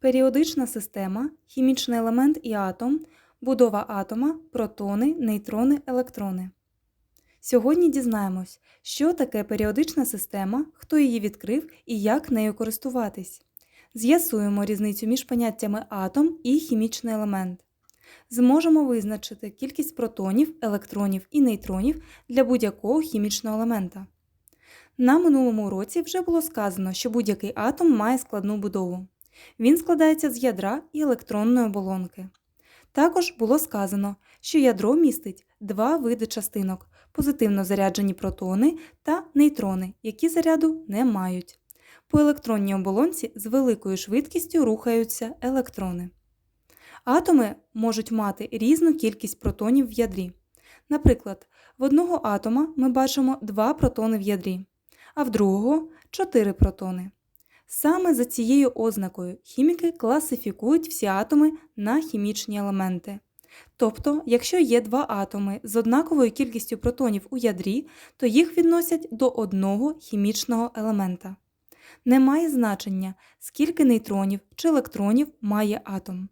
Періодична система, хімічний елемент і атом, будова атома, протони, нейтрони, електрони. Сьогодні дізнаємось, що таке періодична система, хто її відкрив і як нею користуватись. З'ясуємо різницю між поняттями атом і хімічний елемент. Зможемо визначити кількість протонів, електронів і нейтронів для будь-якого хімічного елемента. На минулому уроці вже було сказано, що будь-який атом має складну будову. Він складається з ядра і електронної оболонки. Також було сказано, що ядро містить два види частинок позитивно заряджені протони та нейтрони, які заряду не мають. По електронній оболонці з великою швидкістю рухаються електрони. Атоми можуть мати різну кількість протонів в ядрі. Наприклад, в одного атома ми бачимо 2 протони в ядрі, а в другого 4 протони. Саме за цією ознакою хіміки класифікують всі атоми на хімічні елементи. Тобто, якщо є два атоми з однаковою кількістю протонів у ядрі, то їх відносять до одного хімічного елемента. Немає значення, скільки нейтронів чи електронів має атом.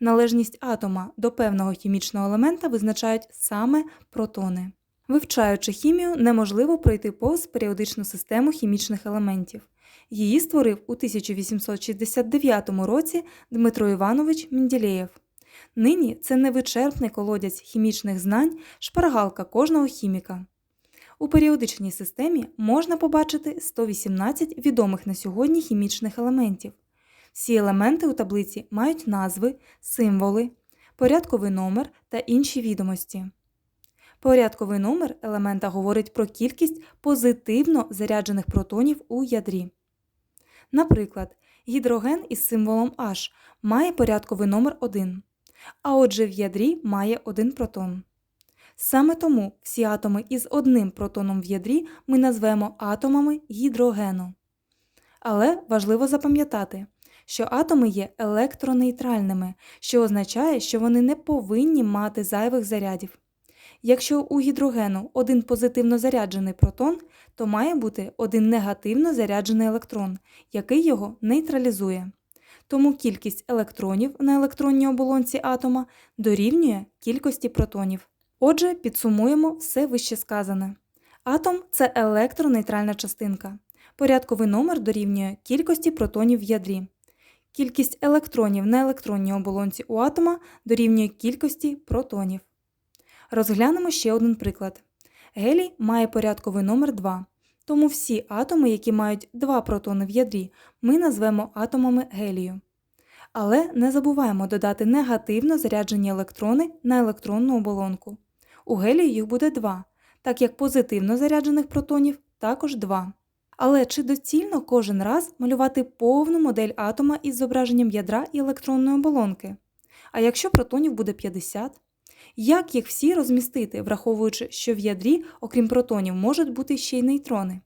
Належність атома до певного хімічного елемента визначають саме протони. Вивчаючи хімію, неможливо пройти повз періодичну систему хімічних елементів. Її створив у 1869 році Дмитро Іванович Менділеєв. Нині це невичерпний колодязь хімічних знань, шпаргалка кожного хіміка. У періодичній системі можна побачити 118 відомих на сьогодні хімічних елементів. Всі елементи у таблиці мають назви, символи, порядковий номер та інші відомості. Порядковий номер елемента говорить про кількість позитивно заряджених протонів у ядрі. Наприклад, гідроген із символом H має порядковий номер 1, а отже в ядрі має один протон. Саме тому всі атоми із одним протоном в ядрі ми назвемо атомами гідрогену. Але важливо запам'ятати, що атоми є електронейтральними, що означає, що вони не повинні мати зайвих зарядів. Якщо у гідрогену один позитивно заряджений протон, то має бути один негативно заряджений електрон, який його нейтралізує. Тому кількість електронів на електронній оболонці атома дорівнює кількості протонів. Отже, підсумуємо все вище сказане. Атом це електронейтральна частинка. Порядковий номер дорівнює кількості протонів в ядрі. Кількість електронів на електронній оболонці у атома дорівнює кількості протонів. Розглянемо ще один приклад. Гелій має порядковий номер 2, тому всі атоми, які мають 2 протони в ядрі, ми назвемо атомами гелію. Але не забуваємо додати негативно заряджені електрони на електронну оболонку. У гелію їх буде 2, так як позитивно заряджених протонів також 2. Але чи доцільно кожен раз малювати повну модель атома із зображенням ядра і електронної оболонки? А якщо протонів буде 50? Як їх всі розмістити, враховуючи, що в ядрі, окрім протонів, можуть бути ще й нейтрони?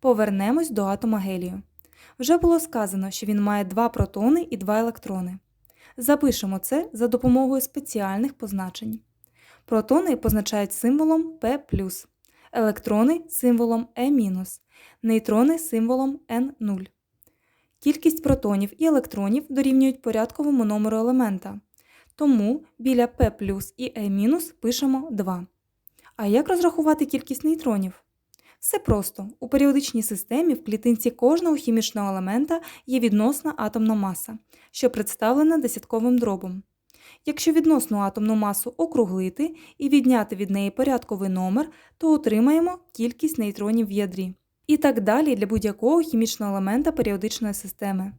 Повернемось до атома гелію. Вже було сказано, що він має два протони і два електрони. Запишемо це за допомогою спеціальних позначень. Протони позначають символом P, електрони символом E-, нейтрони символом N0. Кількість протонів і електронів дорівнюють порядковому номеру елемента. Тому біля P і E- пишемо 2. А як розрахувати кількість нейтронів? Все просто. У періодичній системі в клітинці кожного хімічного елемента є відносна атомна маса, що представлена десятковим дробом. Якщо відносну атомну масу округлити і відняти від неї порядковий номер, то отримаємо кількість нейтронів в ядрі. І так далі для будь-якого хімічного елемента періодичної системи.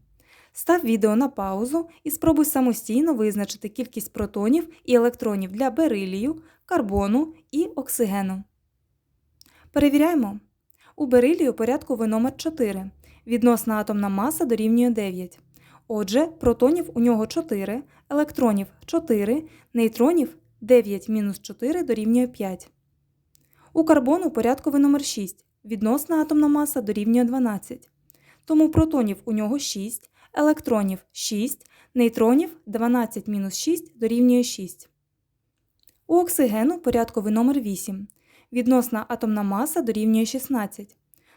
Став відео на паузу і спробуй самостійно визначити кількість протонів і електронів для берилію, карбону і оксигену. Перевіряємо. У берилію порядковий номер 4. Відносна атомна маса дорівнює 9. Отже, протонів у нього 4, електронів 4, нейтронів 9 мінус 4 дорівнює 5. У карбону порядковий номер 6. Відносна атомна маса дорівнює 12. Тому протонів у нього 6, електронів 6, нейтронів 12 мінус 6 дорівнює 6. У оксигену порядковий номер 8. Відносна атомна маса дорівнює 16.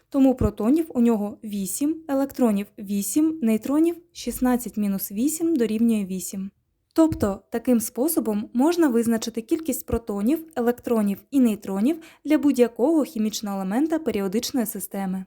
Тому протонів у нього 8, електронів 8, нейтронів 16 мінус 8 дорівнює 8. Тобто, таким способом можна визначити кількість протонів, електронів і нейтронів для будь-якого хімічного елемента періодичної системи.